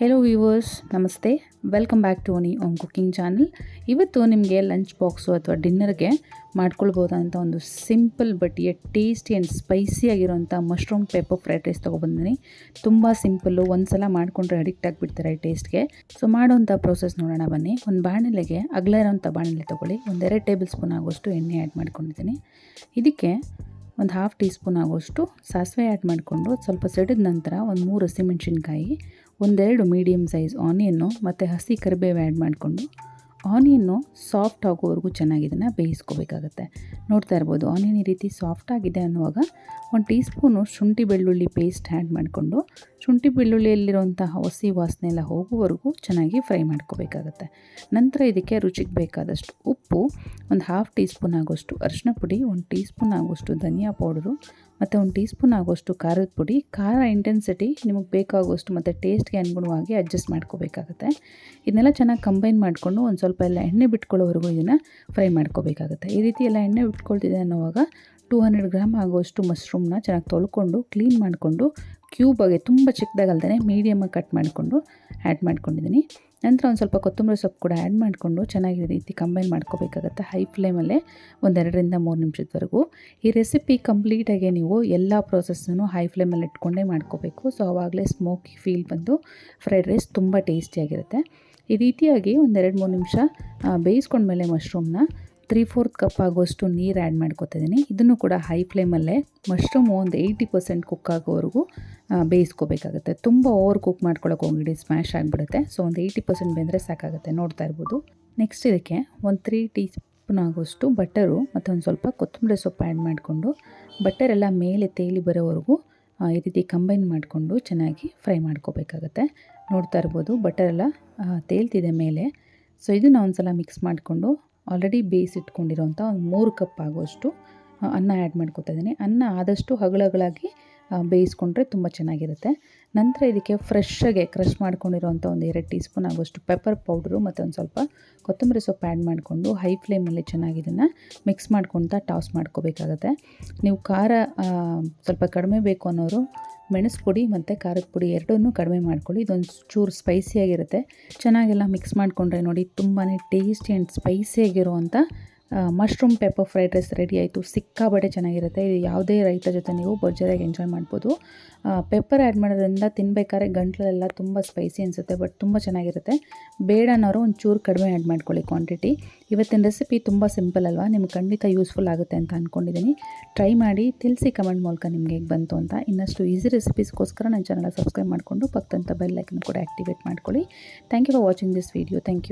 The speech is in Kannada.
ಹೆಲೋ ವ್ಯೂವರ್ಸ್ ನಮಸ್ತೆ. ವೆಲ್ಕಮ್ ಬ್ಯಾಕ್ ಟು ಒನಿ ಓಮ್ ಕುಕಿಂಗ್ ಚಾನಲ್ ಇವತ್ತು ನಿಮಗೆ ಲಂಚ್ ಬಾಕ್ಸು ಅಥವಾ ಡಿನ್ನರ್ಗೆ ಮಾಡ್ಕೊಳ್ಬೋದಂಥ ಒಂದು simple but a tasty and spicy ಆಗಿರೋಂಥ ಮಶ್ರೂಮ್ ಪೆಪ್ಪರ್ ಫ್ರೈಡ್ ರೈಸ್ ತೊಗೊಬಂದಿನಿ. ತುಂಬ ಸಿಂಪಲ್ಲು ಒಂದು ಸಲ ಮಾಡಿಕೊಂಡ್ರೆ ಅಡಿಕ್ಟ್ ಆಗಿಬಿಡ್ತಾರೆ ಈ ಟೇಸ್ಟ್ಗೆ ಸೊ ಮಾಡೋವಂಥ ಪ್ರೋಸೆಸ್ ನೋಡೋಣ ಬನ್ನಿ. ಒಂದು ಬಾಣಲೆಗೆ, ಅಗಲ ಇರೋಂಥ ಬಾಣಲೆ ತೊಗೊಳ್ಳಿ. ಒಂದೆರಡು ಟೇಬಲ್ ಸ್ಪೂನ್ ಆಗೋಷ್ಟು ಎಣ್ಣೆ ಆ್ಯಡ್ ಮಾಡ್ಕೊಂಡಿದ್ದೀನಿ. ಇದಕ್ಕೆ ಒಂದು ಹಾಫ್ ಟೀ ಸ್ಪೂನ್ ಆಗೋಷ್ಟು ಸಾಸಿವೆ ಆ್ಯಡ್ ಮಾಡಿಕೊಂಡು, ಸ್ವಲ್ಪ ಸಿಡಿದ ನಂತರ ಒಂದು ಮೂರು ಹಸಿಮೆಣ್ಸಿನ್ಕಾಯಿ ಒಂದೆರಡು ಮೀಡಿಯಮ್ ಸೈಜ್ ಆನಿಯನ್ನು ಮತ್ತು ಹಸಿ ಕರಿಬೇವು ಆ್ಯಡ್ ಮಾಡಿಕೊಂಡು ಆನಿಯನ್ನು ಸಾಫ್ಟ್ ಆಗೋವರೆಗೂ ಚೆನ್ನಾಗಿ ಇದನ್ನು ಬೇಯಿಸ್ಕೋಬೇಕಾಗತ್ತೆ. ನೋಡ್ತಾ ಇರ್ಬೋದು, ಆನಿಯನ್ ಈ ರೀತಿ ಸಾಫ್ಟ್ ಆಗಿದೆ ಅನ್ನುವಾಗ ಒಂದು ಟೀ ಸ್ಪೂನು ಶುಂಠಿ ಬೆಳ್ಳುಳ್ಳಿ ಪೇಸ್ಟ್ ಆ್ಯಡ್ ಮಾಡಿಕೊಂಡು ಶುಂಠಿ ಬೆಳ್ಳುಳ್ಳಿಯಲ್ಲಿರುವಂತಹ ಹಸಿ ವಾಸನೆ ಎಲ್ಲ ಹೋಗುವವರೆಗೂ ಚೆನ್ನಾಗಿ ಫ್ರೈ ಮಾಡ್ಕೋಬೇಕಾಗತ್ತೆ. ನಂತರ ಇದಕ್ಕೆ ರುಚಿಗೆ ಬೇಕಾದಷ್ಟು ಉಪ್ಪು, ಒಂದು ಹಾಫ್ ಟೀ ಸ್ಪೂನ್ ಆಗೋಷ್ಟು ಅರಿಶಿನ ಪುಡಿ, ಒಂದು ಟೀ ಸ್ಪೂನ್ ಆಗೋಷ್ಟು ಧನಿಯಾ ಪೌಡರು ಮತ್ತು ಒಂದು ಟೀ ಸ್ಪೂನ್ ಆಗೋಷ್ಟು ಖಾರದ ಪುಡಿ, ಖಾರ ಇಂಟೆನ್ಸಿಟಿ ನಿಮಗೆ ಬೇಕಾಗುವಷ್ಟು ಮತ್ತು ಟೇಸ್ಟ್ಗೆ ಅನುಗುಣವಾಗಿ ಅಡ್ಜಸ್ಟ್ ಮಾಡ್ಕೋಬೇಕಾಗುತ್ತೆ. ಇದನ್ನೆಲ್ಲ ಚೆನ್ನಾಗಿ ಕಂಬೈನ್ ಮಾಡಿಕೊಂಡು ಒಂದು ಸ್ವಲ್ಪ ಎಲ್ಲ ಎಣ್ಣೆ ಬಿಟ್ಕೊಳ್ಳೋವರೆಗೂ ಇದನ್ನು ಫ್ರೈ ಮಾಡ್ಕೋಬೇಕಾಗುತ್ತೆ. ಈ ರೀತಿ ಎಲ್ಲ ಎಣ್ಣೆ ಬಿಟ್ಕೊಳ್ತಿದೆ ಅನ್ನೋವಾಗ ಟೂ ಹಂಡ್ರೆಡ್ ಗ್ರಾಮ್ ಆಗುವಷ್ಟು ಮಶ್ರೂಮ್ನ ಚೆನ್ನಾಗಿ ತೊಳ್ಕೊಂಡು ಕ್ಲೀನ್ ಮಾಡಿಕೊಂಡು ಕ್ಯೂಬಾಗೆ ತುಂಬ ಚಿಕ್ಕದಾಗಲ್ದೇ ಮೀಡಿಯಮಾಗಿ ಕಟ್ ಮಾಡಿಕೊಂಡು ಆ್ಯಡ್ ಮಾಡ್ಕೊಂಡಿದ್ದೀನಿ. ನಂತರ ಒಂದು ಸ್ವಲ್ಪ ಕೊತ್ತಂಬರಿ ಸೊಪ್ಪು ಕೂಡ ಆ್ಯಡ್ ಮಾಡಿಕೊಂಡು ಚೆನ್ನಾಗಿ ರೀತಿ ಕಂಬೈನ್ ಮಾಡ್ಕೋಬೇಕಾಗತ್ತೆ ಹೈ ಫ್ಲೇಮಲ್ಲೇ ಒಂದೆರಡರಿಂದ ಮೂರು ನಿಮಿಷದವರೆಗೂ. ಈ ರೆಸಿಪಿ ಕಂಪ್ಲೀಟಾಗಿ ನೀವು ಎಲ್ಲ ಪ್ರೋಸೆಸ್ಸನ್ನು ಹೈ ಫ್ಲೇಮಲ್ಲಿ ಇಟ್ಕೊಂಡೇ ಮಾಡ್ಕೋಬೇಕು. ಸೊ ಆವಾಗಲೇ ಸ್ಮೋಕಿ ಫೀಲ್ ಬಂದು ಫ್ರೈಡ್ ರೈಸ್ ತುಂಬ ಟೇಸ್ಟಿಯಾಗಿರುತ್ತೆ ಈ ರೀತಿಯಾಗಿ ಒಂದೆರಡು ಮೂರು ನಿಮಿಷ ಬೇಯಿಸ್ಕೊಂಡ್ಮೇಲೆ ಮಶ್ರೂಮ್ನ ತ್ರೀ ಫೋರ್ತ್ ಕಪ್ ಆಗೋಷ್ಟು ನೀರು ಆ್ಯಡ್ ಮಾಡ್ಕೊತಿದ್ದೀನಿ ಇದನ್ನು ಕೂಡ ಹೈ ಫ್ಲೇಮಲ್ಲೇ ಮಶ್ರೂಮ್ ಒಂದು ಏಯ್ಟಿ ಪರ್ಸೆಂಟ್ ಕುಕ್ ಆಗೋವರೆಗೂ ಬೇಯಿಸ್ಕೋಬೇಕಾಗುತ್ತೆ. ತುಂಬ ಓವರ್ ಕುಕ್ ಮಾಡ್ಕೊಳಕ್ಕೆ ಹೋಗಿಡಿ ಸ್ಮ್ಯಾಶ್ ಆಗಿಬಿಡುತ್ತೆ. ಸೊ ಒಂದು ಏಯ್ಟಿ ಪರ್ಸೆಂಟ್ ಬೆಂದರೆ ಸಾಕಾಗುತ್ತೆ. ನೋಡ್ತಾ ಇರ್ಬೋದು. ನೆಕ್ಸ್ಟ್ ಇದಕ್ಕೆ ಒಂದು ತ್ರೀ ಟೀ ಸ್ಪೂನ್ ಆಗೋಷ್ಟು ಬಟರು ಮತ್ತು ಒಂದು ಸ್ವಲ್ಪ ಕೊತ್ತಂಬರಿ ಸೊಪ್ಪು ಆ್ಯಡ್ ಮಾಡಿಕೊಂಡು ಬಟರೆಲ್ಲ ಮೇಲೆ ತೇಲಿ ಬರೋವರೆಗೂ ಈ ರೀತಿ ಕಂಬೈನ್ ಮಾಡಿಕೊಂಡು ಚೆನ್ನಾಗಿ ಫ್ರೈ ಮಾಡ್ಕೋಬೇಕಾಗತ್ತೆ. ನೋಡ್ತಾ ಇರ್ಬೋದು ಬಟರೆಲ್ಲ ತೇಲ್ತಿದೆ ಮೇಲೆ. ಸೊ ಇದನ್ನು ಒಂದು ಸಲ ಮಿಕ್ಸ್ ಮಾಡಿಕೊಂಡು ಆಲ್ರೆಡಿ ಬೇಯಿಸಿಟ್ಕೊಂಡಿರೋಂಥ ಒಂದು ಮೂರು ಕಪ್ ಆಗೋಷ್ಟು ಅನ್ನ ಆ್ಯಡ್ ಮಾಡ್ಕೊತಾ ಇದ್ದೀನಿ. ಅನ್ನ ಆದಷ್ಟು ಹಗಳಗಳಾಗಿ ಬೇಯಿಸ್ಕೊಂಡ್ರೆ ತುಂಬ ಚೆನ್ನಾಗಿರುತ್ತೆ. ನಂತರ ಇದಕ್ಕೆ ಫ್ರೆಶ್ಶಾಗೆ ಕ್ರಷ್ ಮಾಡ್ಕೊಂಡಿರೋಂಥ ಒಂದು ಎರಡು ಟೀ ಸ್ಪೂನ್ ಆಗೋಷ್ಟು ಪೆಪ್ಪರ್ ಪೌಡ್ರು ಮತ್ತು ಒಂದು ಸ್ವಲ್ಪ ಕೊತ್ತಂಬರಿ ಸೊಪ್ಪು ಆ್ಯಡ್ ಮಾಡಿಕೊಂಡು ಹೈ ಫ್ಲೇಮಲ್ಲಿ ಚೆನ್ನಾಗಿ ಇದನ್ನು ಮಿಕ್ಸ್ ಮಾಡ್ಕೊತಾ ಟಾಸ್ ಮಾಡ್ಕೋಬೇಕಾಗತ್ತೆ. ನೀವು ಖಾರ ಸ್ವಲ್ಪ ಕಡಿಮೆ ಬೇಕು ಅನ್ನೋರು ಮೆಣಸು ಪುಡಿ ಮತ್ತು ಖಾರದ ಪುಡಿ ಎರಡನ್ನೂ ಕಡಿಮೆ ಮಾಡ್ಕೊಳ್ಳಿ. ಇದೊಂದು ಚೂರು ಸ್ಪೈಸಿಯಾಗಿರುತ್ತೆ ಚೆನ್ನಾಗೆಲ್ಲ ಮಿಕ್ಸ್ ಮಾಡಿಕೊಂಡ್ರೆ ನೋಡಿ ತುಂಬಾ tasty and ಸ್ಪೈಸಿಯಾಗಿರುವಂಥ mushroom pepper fried rice ready ಆಯಿತು. ಸಿಕ್ಕಾಬಟ್ಟೆ ಚೆನ್ನಾಗಿರುತ್ತೆ. ಇದು ಯಾವುದೇ ರೈತ ಜೊತೆ ನೀವು ಭರ್ಜರಿಯಾಗಿ ಎಂಜಾಯ್ ಮಾಡ್ಬೋದು. ಪೆಪ್ಪರ್ ಆ್ಯಡ್ ಮಾಡೋದ್ರಿಂದ ತಿನ್ಬೇಕಾದ್ರೆ ಗಂಟ್ಲೆಲ್ಲ ತುಂಬ ಸ್ಪೈಸಿ ಅನಿಸುತ್ತೆ ಬಟ್ ತುಂಬ ಚೆನ್ನಾಗಿರುತ್ತೆ. ಬೇಡ ಅನ್ನೋರು ಒಂಚೂರು ಚೂರು ಕಡಿಮೆ ಆ್ಯಡ್ ಮಾಡ್ಕೊಳ್ಳಿ ಕ್ವಾಂಟಿಟಿ ಇವತ್ತಿನ ರೆಸಿಪಿ ತುಂಬ ಸಿಂಪಲ್ ಅಲ್ವಾ? ನಿಮ್ಗೆ ಖಂಡಿತ ಯೂಸ್ಫುಲ್ ಆಗುತ್ತೆ ಅಂತ ಅಂದ್ಕೊಂಡಿದ್ದೀನಿ ಟ್ರೈ ಮಾಡಿ, ತಿಳಿಸಿ ಕಮೆಂಟ್ ಮೂಲಕ ನಿಮಗೆ ಹೇಗೆ ಬಂತು ಅಂತ. ಇನ್ನಷ್ಟು ಈಸಿ ರೆಸಿಪೀಸ್ಗೋಸ್ಕರ ನನ್ನ ಚಾನಲ್ ಸಬ್ಸ್ಕ್ರೈಬ್ ಮಾಡಿಕೊಂಡು ಪಕ್ಕದಂಥ ಬೆಲ್ ಲೈಕನ್ನು ಕೂಡ ಆ್ಯಕ್ಟಿವೇಟ್ ಮಾಡ್ಕೊಳ್ಳಿ. Thank you for watching this video thank you